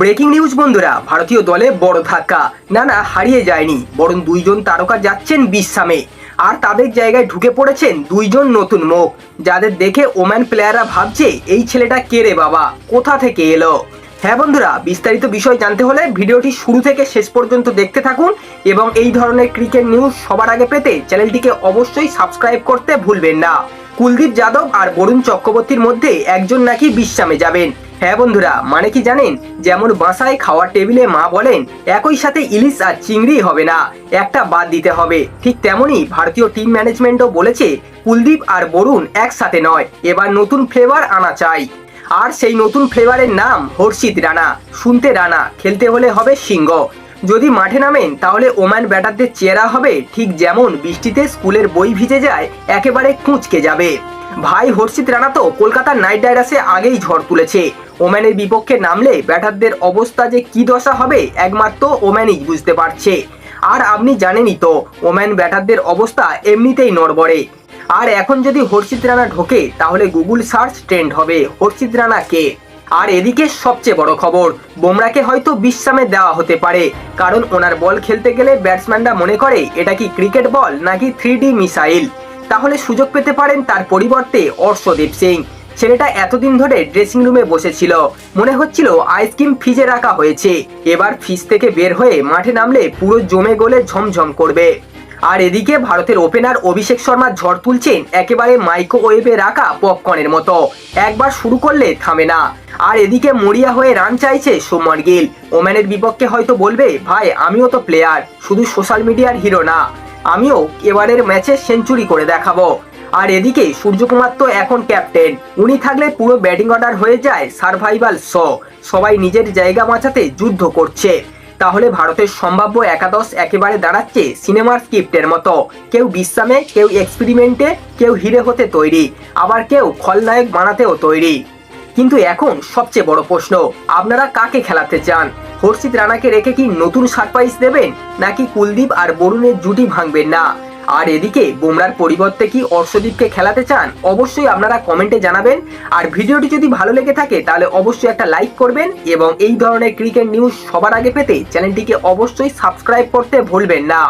Breaking news বন্ধুরা, ভারতীয় দলে বড় ধাক্কা। না না, হারিয়ে যায়নি, বরং দুইজন তারকা যাচ্ছেন বিশ্রামে। আর তাদের জায়গায় ঢুকে পড়েছেন দুইজন নতুন মুখ। যাদের দেখে ওম্যান প্লেয়াররা ভাবছে, এই ছেলেটা কে রে বাবা, কোথা থেকে এলো? হ্যাঁ বন্ধুরা, বিস্তারিত বিষয় জানতে হলে ভিডিওটি শুরু থেকে শেষ পর্যন্ত দেখতে থাকুন এবং এই ধরনের ক্রিকেট নিউজ সবার আগে পেতে চ্যানেলটিকে অবশ্যই সাবস্ক্রাইব করতে ভুলবেন না। কুলদীপ যাদব আর বরুণ চক্রবর্তীর মধ্যে একজন নাকি বিশ্রামে যাবেন। হ্যাঁ বন্ধুরা মানে কি জানেন? যেমন বাসায় খাওয়ার টেবিলে মা বলেন, একই সাথে ইলিশ আর চিংড়ি হবে না, একটা বাদ দিতে হবে। ঠিক তেমনই ভারতীয় টিম ম্যানেজমেন্টও বলেছে, কুলদীপ আর বরুণ একসাথে নয়, এবার নতুন ফ্লেভার আনা চাই। আর সেই নতুন ফ্লেভারের নাম হর্ষিত রানা। শুনতে রানা, খেলতে হলে হবে সিংহ। যদি মাঠে নামেন, তাহলে ওমান ব্যাটারদের চেহারা হবে ঠিক যেমন বৃষ্টিতে স্কুলের বই ভিজে যায়, একেবারে কুঁচকে যাবে। ভাই হর্ষিত রানা তো কলকাতার নাইট রাইডার্সে আগেই ঝড় তুলেছে। ওম্যানের বিপক্ষে নামলে ব্যাটারদের অবস্থা যে কি দশা হবে, একমাত্র ওম্যানই বুঝতে পারছে। আর আপনি জানেনই তো, ওম্যান ব্যাটারদের অবস্থা এমনিতেই নড়বড়ে। আর এখন যদি হর্ষিত রানা ঢোকে, তাহলে গুগল সার্চ ট্রেন্ড হবে, হর্ষিত রানা কে? আর এদিকে সবচেয়ে বড় খবর, বোমরাকে হয়তো বিশ্রামে দেওয়া হতে পারে, কারণ ওনার বল খেলতে গেলে ব্যাটসম্যানরা মনে করে, এটা কি ক্রিকেট বল নাকি থ্রি মিসাইল? তাহলে সুযোগ পেতে পারেন তার পরিবর্তে অর্শদীপ সিং। ছেলেটা এতদিন ধরে ড্রেসিং রুমে বসেছিল। মনে হচ্ছিল আইসক্রিম ফ্রিজে রাখা হয়েছে। এবার ফ্রিজ থেকে বের হয়ে মাঠে নামলে পুরো জমে গলে ঝমঝম করবে। আর এদিকে ভারতের ওপেনার অভিষেক শর্মা ঝড় তুলছেন একেবারে মাইক্রোওয়েভে রাখা পপকর্নের মতো। একবার শুরু করলে থামে না। আর এদিকে মরিয়া হয়ে রান চাইছে সোমর গিল। ওম্যানের বিপক্ষে হয়তো বলবে, ভাই, আমিও তো প্লেয়ার শুধু সোশ্যাল মিডিয়ার হিরো না। আমিও এবারের ম্যাচে সেঞ্চুরি করে দেখাবো। আর এদিকে সূর্যকুমার তো এখন ক্যাপ্টেন উনি থাকলে পুরো ব্যাটিং অর্ডার হয়ে যায় সার্ভাইভাল শো। সবাই নিজের জায়গা বাঁচাতে যুদ্ধ করছে। তাহলে ভারতের সম্ভাব্য একাদশ একেবারে দাঁড়াচ্ছে সিনেমার স্ক্রিপ্টের মতো। কেউ বিশ্রামে, কেউ এক্সপেরিমেন্টে কেউ হিরে হতে তৈরি। আবার কেউ খলনায়ক বানাতেও তৈরি। কিন্তু এখন সবচেয়ে বড় প্রশ্ন, আপনারা কাকে খেলাতে চান? হর্ষিত রানাকে রেখে কি নতুন সারপ্রাইজ দেবেন? নাকি কুলদীপ আর বরুণের জুটি ভাঙবেন না? আর এদিকে বোমরার পরিবর্তে কি অর্শদীপকে খেলাতে চান? অবশ্যই আপনারা কমেন্টে জানাবেন। আর ভিডিওটি যদি ভালো লেগে থাকে, তাহলে অবশ্যই একটা লাইক করবেন এবং এই ধরনের ক্রিকেট নিউজ সবার আগে পেতে চ্যানেলটিকে অবশ্যই সাবস্ক্রাইব করতে ভুলবেন না।